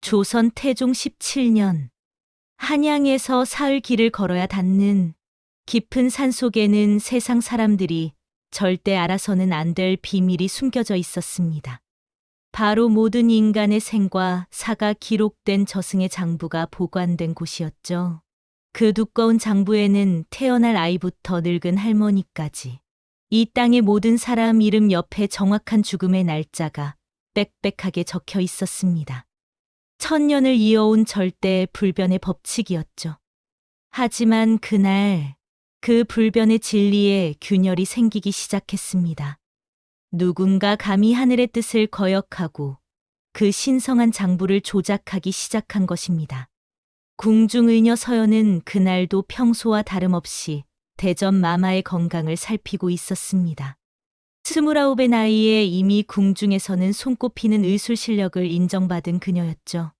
조선 태종 17년 한양에서 사흘 길을 걸어야 닿는 깊은 산 속에는 세상 사람들이 절대 알아서는 안 될 비밀이 숨겨져 있었습니다. 바로 모든 인간의 생과 사가 기록된 저승의 장부가 보관된 곳이었죠. 그 두꺼운 장부에는 태어날 아이부터 늙은 할머니까지 이 땅의 모든 사람 이름 옆에 정확한 죽음의 날짜가 빽빽하게 적혀 있었습니다. 천년을 이어온 절대 불변의 법칙이었죠. 하지만 그날 그 불변의 진리에 균열이 생기기 시작했습니다. 누군가 감히 하늘의 뜻을 거역하고 그 신성한 장부를 조작하기 시작한 것입니다. 궁중의녀 서연은 그날도 평소와 다름없이 대전 마마의 건강을 살피고 있었습니다. 스물아홉의 나이에 이미 궁중에서는 손꼽히는 의술 실력을 인정받은 그녀였죠.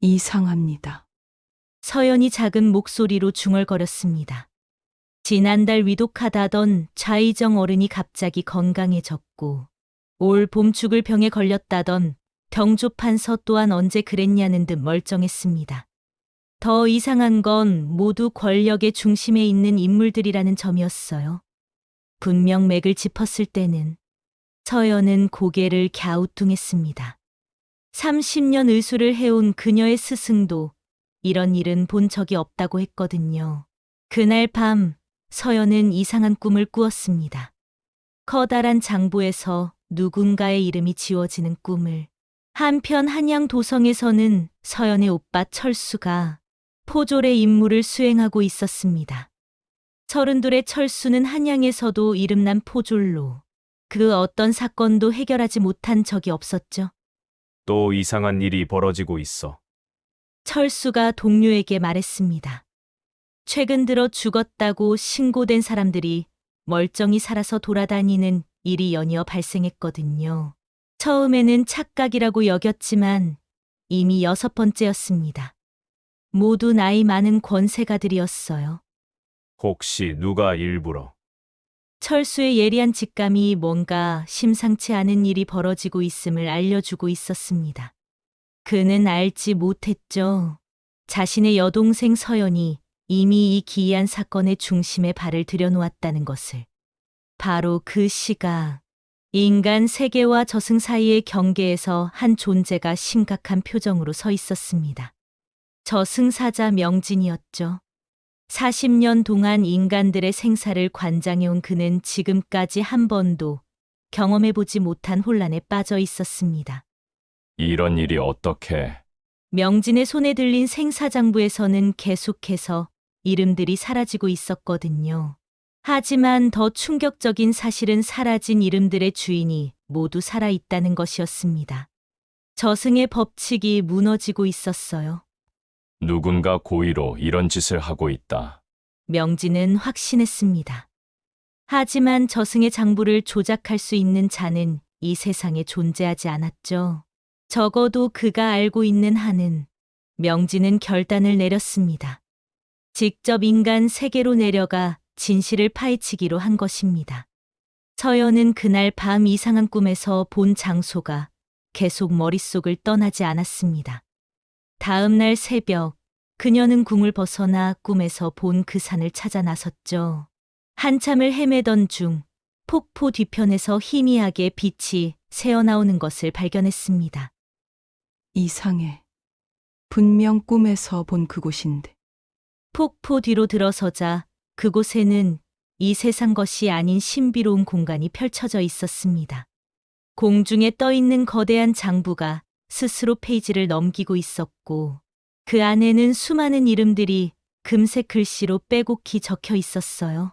이상합니다. 서연이 작은 목소리로 중얼거렸습니다. 지난달 위독하다던 좌이정 어른이 갑자기 건강해졌고 올 봄 죽을 병에 걸렸다던 병조판 서 또한 언제 그랬냐는 듯 멀쩡했습니다. 더 이상한 건 모두 권력의 중심에 있는 인물들이라는 점이었어요. 분명 맥을 짚었을 때는 서연은 고개를 갸우뚱했습니다. 30년 의술을 해온 그녀의 스승도 이런 일은 본 적이 없다고 했거든요. 그날 밤 서연은 이상한 꿈을 꾸었습니다. 커다란 장부에서 누군가의 이름이 지워지는 꿈을 한편 한양 도성에서는 서연의 오빠 철수가 포졸의 임무를 수행하고 있었습니다. 서른둘의 철수는 한양에서도 이름난 포졸로 그 어떤 사건도 해결하지 못한 적이 없었죠. 또 이상한 일이 벌어지고 있어. 철수가 동료에게 말했습니다. 최근 들어 죽었다고 신고된 사람들이 멀쩡히 살아서 돌아다니는 일이 연이어 발생했거든요. 처음에는 착각이라고 여겼지만 이미 여섯 번째였습니다. 모두 나이 많은 권세가들이었어요. 혹시 누가 일부러 철수의 예리한 직감이 뭔가 심상치 않은 일이 벌어지고 있음을 알려주고 있었습니다. 그는 알지 못했죠. 자신의 여동생 서연이 이미 이 기이한 사건의 중심에 발을 들여놓았다는 것을. 바로 그 시각, 인간 세계와 저승 사이의 경계에서 한 존재가 심각한 표정으로 서 있었습니다. 저승사자 명진이었죠. 40년 동안 인간들의 생사를 관장해온 그는 지금까지 한 번도 경험해보지 못한 혼란에 빠져 있었습니다. 이런 일이 어떻게 명진의 손에 들린 생사장부에서는 계속해서 이름들이 사라지고 있었거든요. 하지만 더 충격적인 사실은 사라진 이름들의 주인이 모두 살아있다는 것이었습니다. 저승의 법칙이 무너지고 있었어요. 누군가 고의로 이런 짓을 하고 있다. 명진은 확신했습니다. 하지만 저승의 장부를 조작할 수 있는 자는 이 세상에 존재하지 않았죠. 적어도 그가 알고 있는 한은 명진은 결단을 내렸습니다. 직접 인간 세계로 내려가 진실을 파헤치기로 한 것입니다. 서연은 그날 밤 이상한 꿈에서 본 장소가 계속 머릿속을 떠나지 않았습니다. 다음 날 새벽, 그녀는 궁을 벗어나 꿈에서 본 그 산을 찾아 나섰죠. 한참을 헤매던 중 폭포 뒤편에서 희미하게 빛이 새어나오는 것을 발견했습니다. 이상해. 분명 꿈에서 본 그곳인데. 폭포 뒤로 들어서자 그곳에는 이 세상 것이 아닌 신비로운 공간이 펼쳐져 있었습니다. 공중에 떠 있는 거대한 장부가 스스로 페이지를 넘기고 있었고 그 안에는 수많은 이름들이 금색 글씨로 빼곡히 적혀 있었어요.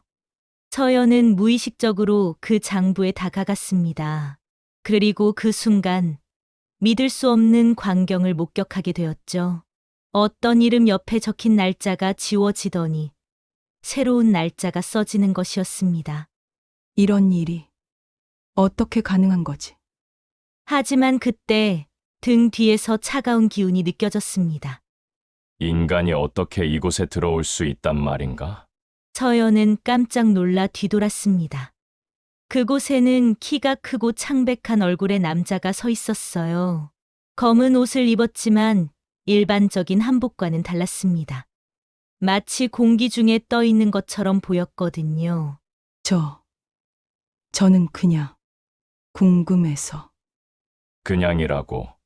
서연은 무의식적으로 그 장부에 다가갔습니다. 그리고 그 순간 믿을 수 없는 광경을 목격하게 되었죠. 어떤 이름 옆에 적힌 날짜가 지워지더니 새로운 날짜가 써지는 것이었습니다. 이런 일이 어떻게 가능한 거지? 하지만 그때 등 뒤에서 차가운 기운이 느껴졌습니다. 인간이 어떻게 이곳에 들어올 수 있단 말인가? 서연은 깜짝 놀라 뒤돌았습니다. 그곳에는 키가 크고 창백한 얼굴의 남자가 서 있었어요. 검은 옷을 입었지만 일반적인 한복과는 달랐습니다. 마치 공기 중에 떠 있는 것처럼 보였거든요. 저, 저는 그냥 궁금해서 그냥이라고.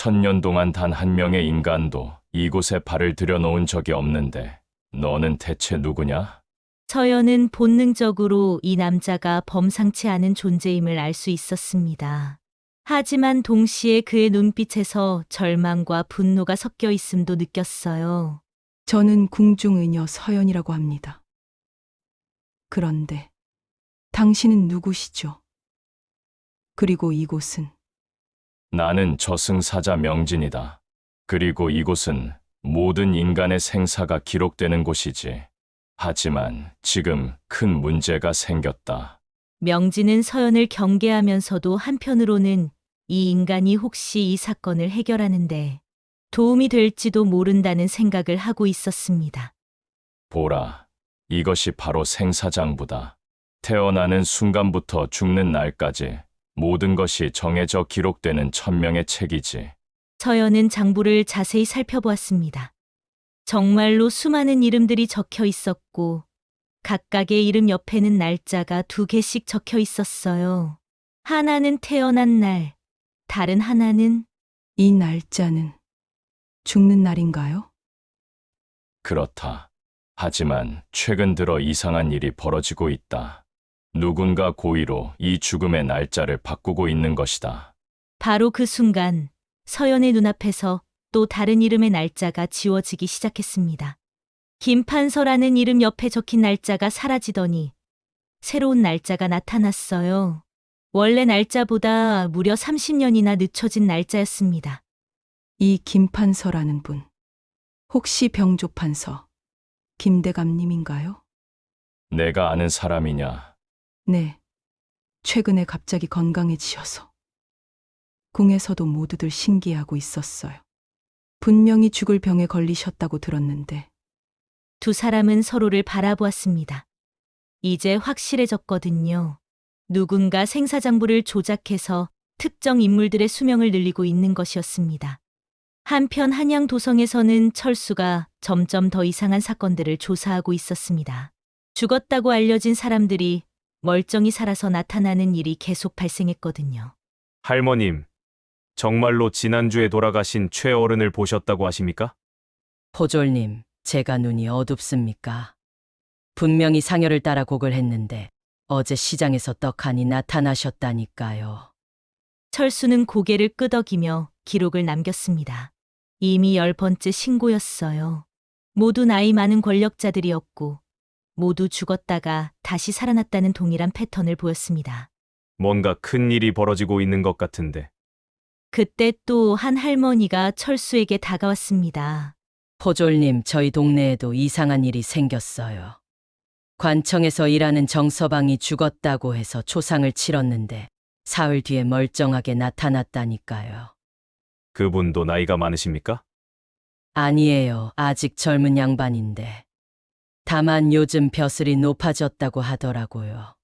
천년 동안 단 한 명의 인간도 이곳에 발을 들여놓은 적이 없는데 너는 대체 누구냐? 서연은 본능적으로 이 남자가 범상치 않은 존재임을 알 수 있었습니다. 하지만 동시에 그의 눈빛에서 절망과 분노가 섞여 있음도 느꼈어요. 저는 궁중의녀 서연이라고 합니다. 그런데 당신은 누구시죠? 그리고 이곳은 나는 저승사자 명진이다. 그리고 이곳은 모든 인간의 생사가 기록되는 곳이지. 하지만 지금 큰 문제가 생겼다. 명진은 서연을 경계하면서도 한편으로는 이 인간이 혹시 이 사건을 해결하는데 도움이 될지도 모른다는 생각을 하고 있었습니다. 보라, 이것이 바로 생사장부다. 태어나는 순간부터 죽는 날까지 모든 것이 정해져 기록되는 천명의 책이지. 서연은 장부를 자세히 살펴보았습니다. 정말로 수많은 이름들이 적혀 있었고, 각각의 이름 옆에는 날짜가 두 개씩 적혀 있었어요. 하나는 태어난 날, 다른 하나는 이 날짜는 죽는 날인가요? 그렇다. 하지만 최근 들어 이상한 일이 벌어지고 있다. 누군가 고의로 이 죽음의 날짜를 바꾸고 있는 것이다. 바로 그 순간 서연의 눈앞에서 또 다른 이름의 날짜가 지워지기 시작했습니다. 김판서라는 이름 옆에 적힌 날짜가 사라지더니 새로운 날짜가 나타났어요. 원래 날짜보다 무려 30년이나 늦춰진 날짜였습니다. 이 김판서라는 분. 혹시 병조판서 김대감님인가요? 내가 아는 사람이냐? 네. 최근에 갑자기 건강해지셔서. 궁에서도 모두들 신기해하고 있었어요. 분명히 죽을 병에 걸리셨다고 들었는데, 두 사람은 서로를 바라보았습니다. 이제 확실해졌거든요. 누군가 생사장부를 조작해서 특정 인물들의 수명을 늘리고 있는 것이었습니다. 한편 한양 도성에서는 철수가 점점 더 이상한 사건들을 조사하고 있었습니다. 죽었다고 알려진 사람들이 멀쩡히 살아서 나타나는 일이 계속 발생했거든요. 할머님, 정말로 지난주에 돌아가신 최 어른을 보셨다고 하십니까? 포졸님, 제가 눈이 어둡습니까? 분명히 상여를 따라 곡을 했는데 어제 시장에서 떡하니 나타나셨다니까요. 철수는 고개를 끄덕이며 기록을 남겼습니다. 이미 열 번째 신고였어요. 모두 나이 많은 권력자들이었고, 모두 죽었다가 다시 살아났다는 동일한 패턴을 보였습니다. 뭔가 큰 일이 벌어지고 있는 것 같은데. 그때 또 한 할머니가 철수에게 다가왔습니다. 포졸님, 저희 동네에도 이상한 일이 생겼어요. 관청에서 일하는 정서방이 죽었다고 해서 초상을 치렀는데 사흘 뒤에 멀쩡하게 나타났다니까요. 그분도 나이가 많으십니까? 아니에요. 아직 젊은 양반인데. 다만 요즘 벼슬이 높아졌다고 하더라고요.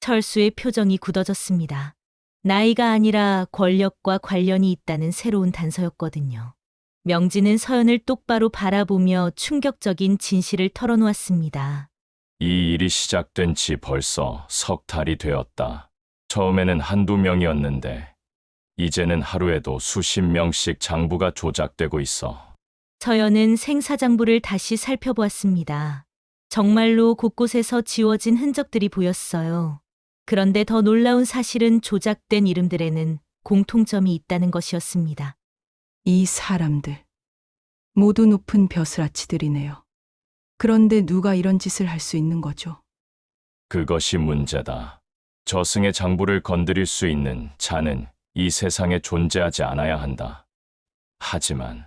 철수의 표정이 굳어졌습니다. 나이가 아니라 권력과 관련이 있다는 새로운 단서였거든요. 명진은 서연을 똑바로 바라보며 충격적인 진실을 털어놓았습니다. 이 일이 시작된 지 벌써 석 달이 되었다. 처음에는 한두 명이었는데, 이제는 하루에도 수십 명씩 장부가 조작되고 있어. 서연은 생사장부를 다시 살펴보았습니다. 정말로 곳곳에서 지워진 흔적들이 보였어요. 그런데 더 놀라운 사실은 조작된 이름들에는 공통점이 있다는 것이었습니다. 이 사람들. 모두 높은 벼슬아치들이네요. 그런데 누가 이런 짓을 할 수 있는 거죠? 그것이 문제다. 저승의 장부를 건드릴 수 있는 자는 이 세상에 존재하지 않아야 한다. 하지만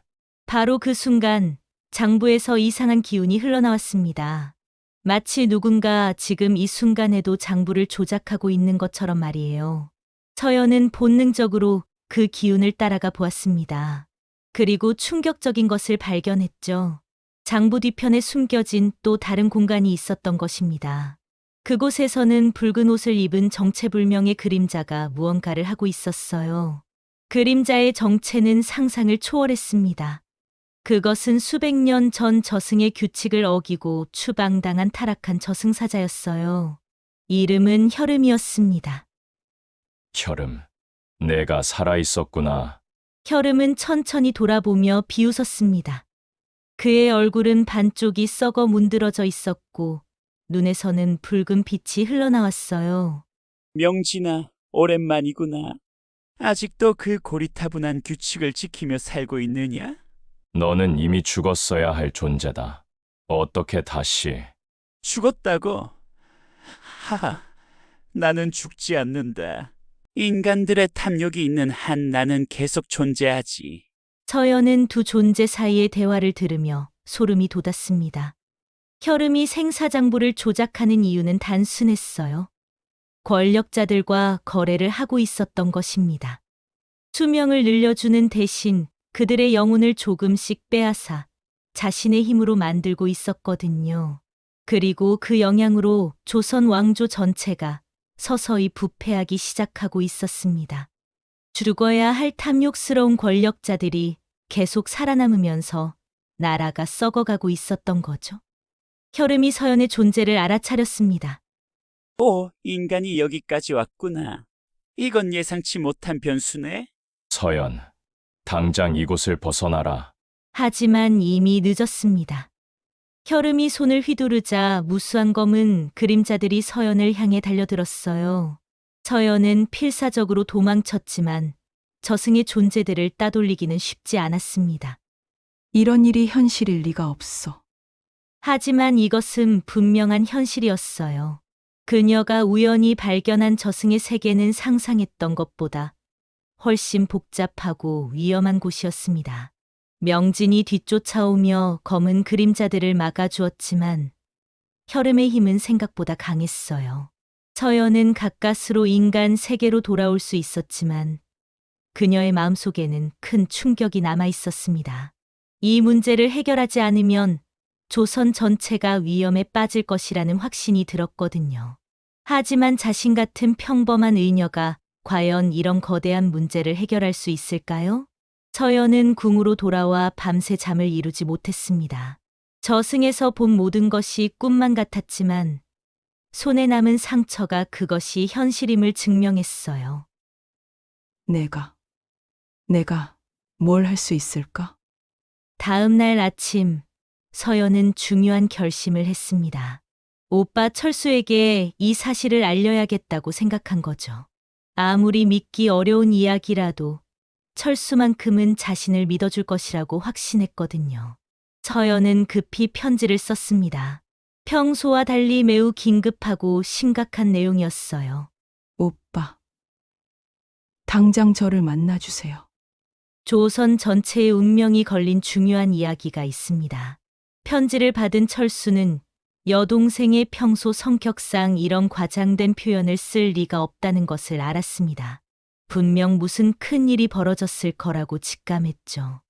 바로 그 순간 장부에서 이상한 기운이 흘러나왔습니다. 마치 누군가 지금 이 순간에도 장부를 조작하고 있는 것처럼 말이에요. 서연은 본능적으로 그 기운을 따라가 보았습니다. 그리고 충격적인 것을 발견했죠. 장부 뒤편에 숨겨진 또 다른 공간이 있었던 것입니다. 그곳에서는 붉은 옷을 입은 정체불명의 그림자가 무언가를 하고 있었어요. 그림자의 정체는 상상을 초월했습니다. 그것은 수백 년 전 저승의 규칙을 어기고 추방당한 타락한 저승사자였어요. 이름은 혈음이었습니다. 혈음, 내가 살아 있었구나. 혈음은 천천히 돌아보며 비웃었습니다. 그의 얼굴은 반쪽이 썩어 문드러져 있었고 눈에서는 붉은 빛이 흘러나왔어요. 명진아, 오랜만이구나. 아직도 그 고리타분한 규칙을 지키며 살고 있느냐? 너는 이미 죽었어야 할 존재다. 어떻게 다시 죽었다고? 하하, 나는 죽지 않는다. 인간들의 탐욕이 있는 한 나는 계속 존재하지. 서연은 두 존재 사이의 대화를 들으며 소름이 돋았습니다. 혈음이 생사장부를 조작하는 이유는 단순했어요. 권력자들과 거래를 하고 있었던 것입니다. 수명을 늘려주는 대신 그들의 영혼을 조금씩 빼앗아 자신의 힘으로 만들고 있었거든요. 그리고 그 영향으로 조선 왕조 전체가 서서히 부패하기 시작하고 있었습니다. 죽어야 할 탐욕스러운 권력자들이 계속 살아남으면서 나라가 썩어가고 있었던 거죠. 혈음이 서연의 존재를 알아차렸습니다. 오, 인간이 여기까지 왔구나. 이건 예상치 못한 변수네. 서연, 당장 이곳을 벗어나라. 하지만 이미 늦었습니다. 혈음이 손을 휘두르자 무수한 검은 그림자들이 서연을 향해 달려들었어요. 서연은 필사적으로 도망쳤지만 저승의 존재들을 따돌리기는 쉽지 않았습니다. 이런 일이 현실일 리가 없어. 하지만 이것은 분명한 현실이었어요. 그녀가 우연히 발견한 저승의 세계는 상상했던 것보다 훨씬 복잡하고 위험한 곳이었습니다. 명진이 뒤쫓아오며 검은 그림자들을 막아주었지만 혈음의 힘은 생각보다 강했어요. 서연은 가까스로 인간 세계로 돌아올 수 있었지만 그녀의 마음속에는 큰 충격이 남아 있었습니다. 이 문제를 해결하지 않으면 조선 전체가 위험에 빠질 것이라는 확신이 들었거든요. 하지만 자신 같은 평범한 의녀가 과연 이런 거대한 문제를 해결할 수 있을까요? 서연은 궁으로 돌아와 밤새 잠을 이루지 못했습니다. 저승에서 본 모든 것이 꿈만 같았지만 손에 남은 상처가 그것이 현실임을 증명했어요. 내가, 내가 뭘 할 수 있을까? 다음 날 아침, 서연은 중요한 결심을 했습니다. 오빠 철수에게 이 사실을 알려야겠다고 생각한 거죠. 아무리 믿기 어려운 이야기라도 철수만큼은 자신을 믿어줄 것이라고 확신했거든요. 서연은 급히 편지를 썼습니다. 평소와 달리 매우 긴급하고 심각한 내용이었어요. 오빠. 당장 저를 만나주세요. 조선 전체의 운명이 걸린 중요한 이야기가 있습니다. 편지를 받은 철수는 여동생의 평소 성격상 이런 과장된 표현을 쓸 리가 없다는 것을 알았습니다. 분명 무슨 큰 일이 벌어졌을 거라고 직감했죠.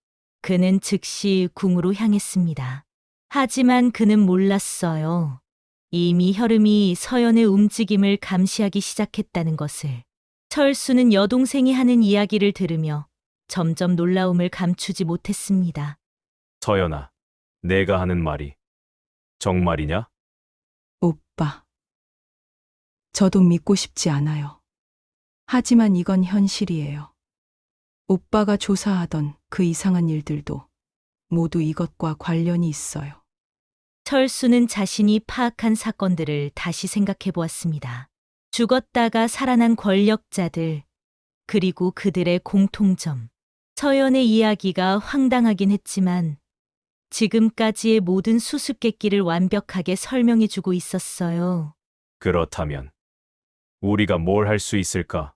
그는 즉시 궁으로 향했습니다. 하지만 그는 몰랐어요. 이미 혈음이 서연의 움직임을 감시하기 시작했다는 것을. 철수는 여동생이 하는 이야기를 들으며 점점 놀라움을 감추지 못했습니다. 서연아, 내가 하는 말이 정말이냐? 오빠. 저도 믿고 싶지 않아요. 하지만 이건 현실이에요. 오빠가 조사하던 그 이상한 일들도 모두 이것과 관련이 있어요. 철수는 자신이 파악한 사건들을 다시 생각해 보았습니다. 죽었다가 살아난 권력자들, 그리고 그들의 공통점. 서연의 이야기가 황당하긴 했지만 지금까지의 모든 수수께끼를 완벽하게 설명해 주고 있었어요. 그렇다면 우리가 뭘 할 수 있을까?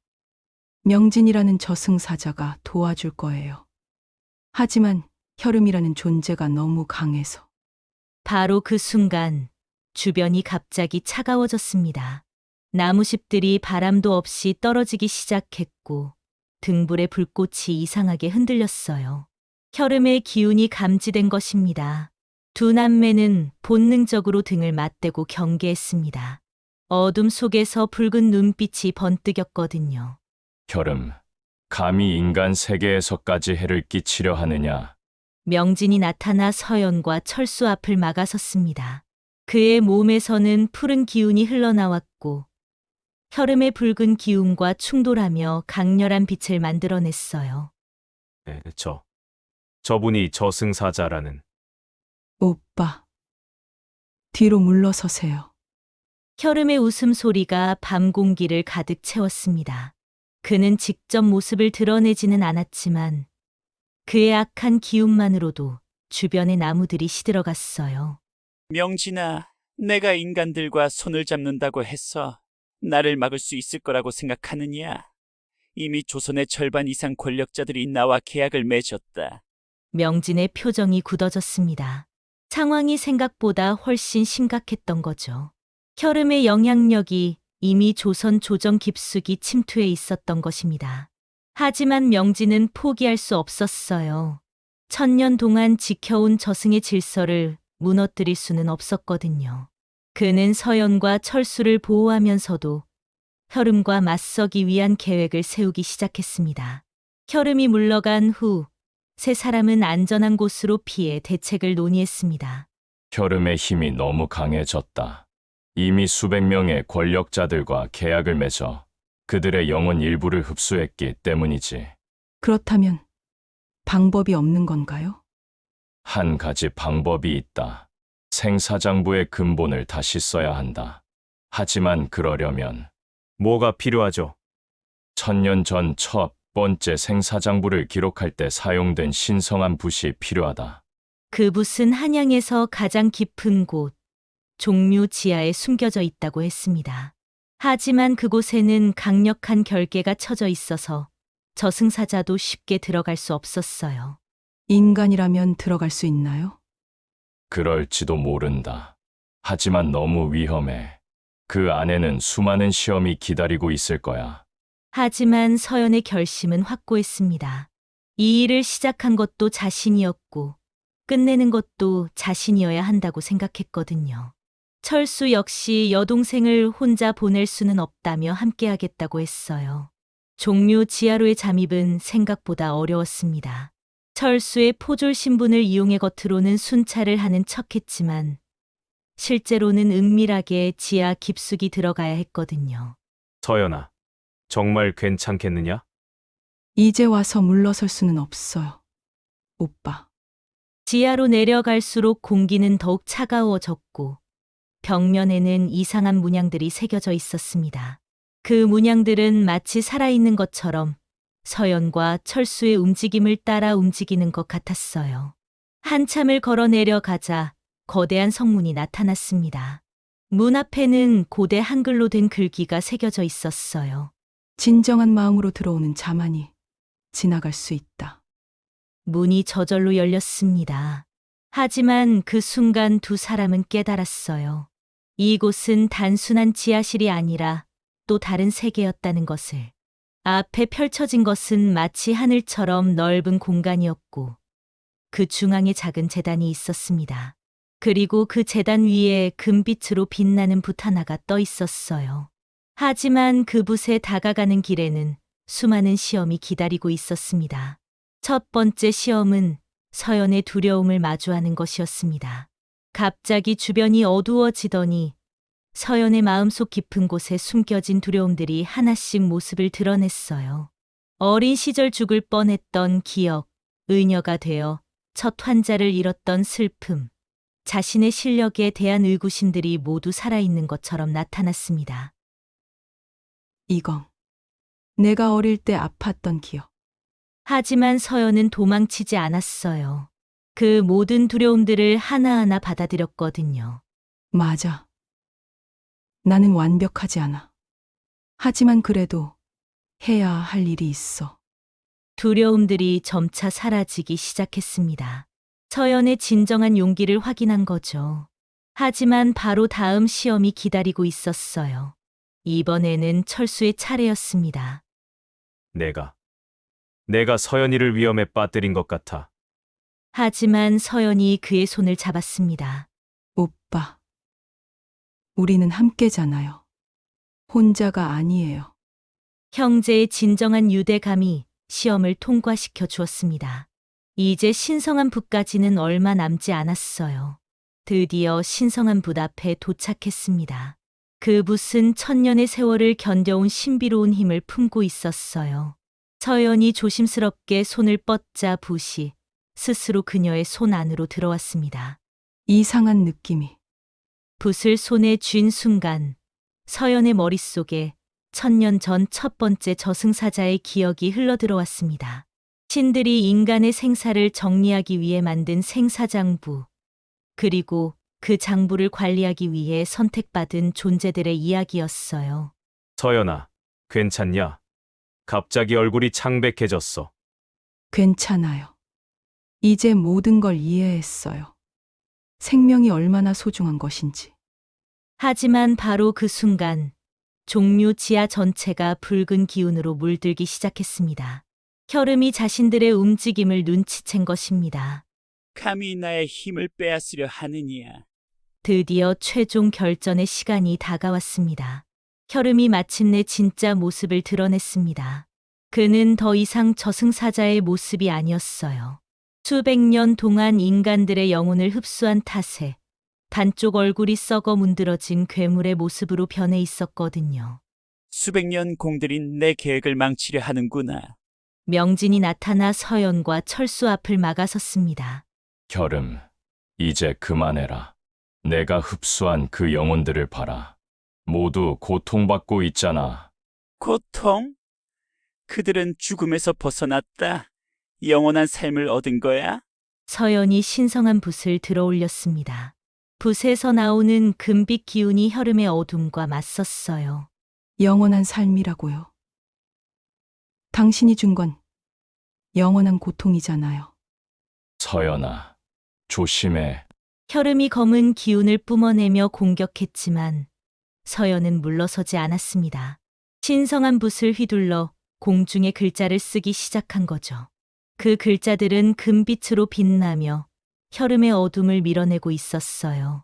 명진이라는 저승사자가 도와줄 거예요. 하지만 혈음이라는 존재가 너무 강해서 바로 그 순간 주변이 갑자기 차가워졌습니다. 나무십들이 바람도 없이 떨어지기 시작했고 등불의 불꽃이 이상하게 흔들렸어요. 혈음의 기운이 감지된 것입니다. 두 남매는 본능적으로 등을 맞대고 경계했습니다. 어둠 속에서 붉은 눈빛이 번뜩였거든요. 혈음, 감히 인간 세계에서까지 해를 끼치려 하느냐. 명진이 나타나 서연과 철수 앞을 막아섰습니다. 그의 몸에서는 푸른 기운이 흘러나왔고 혈음의 붉은 기운과 충돌하며 강렬한 빛을 만들어냈어요. 네, 저. 저분이 저승사자라는 오빠. 뒤로 물러서세요. 혈음의 웃음소리가 밤 공기를 가득 채웠습니다. 그는 직접 모습을 드러내지는 않았지만 그의 악한 기운만으로도 주변의 나무들이 시들어갔어요. 명진아, 내가 인간들과 손을 잡는다고 해서 나를 막을 수 있을 거라고 생각하느냐? 이미 조선의 절반 이상 권력자들이 나와 계약을 맺었다. 명진의 표정이 굳어졌습니다. 상황이 생각보다 훨씬 심각했던 거죠. 혈음의 영향력이 이미 조선 조정 깊숙이 침투해 있었던 것입니다. 하지만 명진은 포기할 수 없었어요. 천년 동안 지켜온 저승의 질서를 무너뜨릴 수는 없었거든요. 그는 서연과 철수를 보호하면서도 혈음과 맞서기 위한 계획을 세우기 시작했습니다. 혈음이 물러간 후 세 사람은 안전한 곳으로 피해 대책을 논의했습니다. 혈음의 힘이 너무 강해졌다. 이미 수백 명의 권력자들과 계약을 맺어 그들의 영혼 일부를 흡수했기 때문이지. 그렇다면 방법이 없는 건가요? 한 가지 방법이 있다. 생사장부의 근본을 다시 써야 한다. 하지만 그러려면 뭐가 필요하죠? 천년 전첫 번째 생사장부를 기록할 때 사용된 신성한 붓이 필요하다. 그 붓은 한양에서 가장 깊은 곳, 종묘 지하에 숨겨져 있다고 했습니다. 하지만 그곳에는 강력한 결계가 쳐져 있어서 저승사자도 쉽게 들어갈 수 없었어요. 인간이라면 들어갈 수 있나요? 그럴지도 모른다. 하지만 너무 위험해. 그 안에는 수많은 시험이 기다리고 있을 거야. 하지만 서연의 결심은 확고했습니다. 이 일을 시작한 것도 자신이었고, 끝내는 것도 자신이어야 한다고 생각했거든요. 철수 역시 여동생을 혼자 보낼 수는 없다며 함께하겠다고 했어요. 종묘 지하로의 잠입은 생각보다 어려웠습니다. 철수의 포졸 신분을 이용해 겉으로는 순찰을 하는 척했지만, 실제로는 은밀하게 지하 깊숙이 들어가야 했거든요. 서연아. 정말 괜찮겠느냐? 이제 와서 물러설 수는 없어요. 오빠. 지하로 내려갈수록 공기는 더욱 차가워졌고 벽면에는 이상한 문양들이 새겨져 있었습니다. 그 문양들은 마치 살아있는 것처럼 서연과 철수의 움직임을 따라 움직이는 것 같았어요. 한참을 걸어 내려가자 거대한 성문이 나타났습니다. 문 앞에는 고대 한글로 된 글귀가 새겨져 있었어요. 진정한 마음으로 들어오는 자만이 지나갈 수 있다. 문이 저절로 열렸습니다. 하지만 그 순간 두 사람은 깨달았어요. 이곳은 단순한 지하실이 아니라 또 다른 세계였다는 것을. 앞에 펼쳐진 것은 마치 하늘처럼 넓은 공간이었고, 그 중앙에 작은 재단이 있었습니다. 그리고 그 재단 위에 금빛으로 빛나는 붓 하나가 떠 있었어요. 하지만 그 붓에 다가가는 길에는 수많은 시험이 기다리고 있었습니다. 첫 번째 시험은 서연의 두려움을 마주하는 것이었습니다. 갑자기 주변이 어두워지더니 서연의 마음속 깊은 곳에 숨겨진 두려움들이 하나씩 모습을 드러냈어요. 어린 시절 죽을 뻔했던 기억, 의녀가 되어 첫 환자를 잃었던 슬픔, 자신의 실력에 대한 의구심들이 모두 살아있는 것처럼 나타났습니다. 이건 내가 어릴 때 아팠던 기억. 하지만 서연은 도망치지 않았어요. 그 모든 두려움들을 하나하나 받아들였거든요. 맞아. 나는 완벽하지 않아. 하지만 그래도 해야 할 일이 있어. 두려움들이 점차 사라지기 시작했습니다. 서연의 진정한 용기를 확인한 거죠. 하지만 바로 다음 시험이 기다리고 있었어요. 이번에는 철수의 차례였습니다. 내가. 내가 서연이를 위험에 빠뜨린 것 같아. 하지만 서연이 그의 손을 잡았습니다. 오빠. 우리는 함께잖아요. 혼자가 아니에요. 형제의 진정한 유대감이 시험을 통과시켜 주었습니다. 이제 신성한 붓까지는 얼마 남지 않았어요. 드디어 신성한 붓 앞에 도착했습니다. 그 붓은 천년의 세월을 견뎌온 신비로운 힘을 품고 있었어요. 서연이 조심스럽게 손을 뻗자 붓이 스스로 그녀의 손 안으로 들어왔습니다. 이상한 느낌이. 붓을 손에 쥔 순간 서연의 머릿속에 천년 전 첫 번째 저승사자의 기억이 흘러들어왔습니다. 신들이 인간의 생사를 정리하기 위해 만든 생사장부, 그리고 그 장부를 관리하기 위해 선택받은 존재들의 이야기였어요. 서연아, 괜찮냐? 갑자기 얼굴이 창백해졌어. 괜찮아요. 이제 모든 걸 이해했어요. 생명이 얼마나 소중한 것인지. 하지만 바로 그 순간 종묘 지하 전체가 붉은 기운으로 물들기 시작했습니다. 혈음이 자신들의 움직임을 눈치챈 것입니다. 감히 나의 힘을 빼앗으려 하느냐. 드디어 최종 결전의 시간이 다가왔습니다. 혈음이 마침내 진짜 모습을 드러냈습니다. 그는 더 이상 저승사자의 모습이 아니었어요. 수백 년 동안 인간들의 영혼을 흡수한 탓에 반쪽 얼굴이 썩어 문드러진 괴물의 모습으로 변해 있었거든요. 수백 년 공들인 내 계획을 망치려 하는구나. 명진이 나타나 서연과 철수 앞을 막아섰습니다. 결음, 이제 그만해라. 내가 흡수한 그 영혼들을 봐라. 모두 고통받고 있잖아. 고통? 그들은 죽음에서 벗어났다. 영원한 삶을 얻은 거야? 서연이 신성한 붓을 들어 올렸습니다. 붓에서 나오는 금빛 기운이 혈음의 어둠과 맞섰어요. 영원한 삶이라고요. 당신이 준 건 영원한 고통이잖아요. 서연아, 조심해. 혈음이 검은 기운을 뿜어내며 공격했지만 서연은 물러서지 않았습니다. 신성한 붓을 휘둘러 공중에 글자를 쓰기 시작한 거죠. 그 글자들은 금빛으로 빛나며 혈음의 어둠을 밀어내고 있었어요.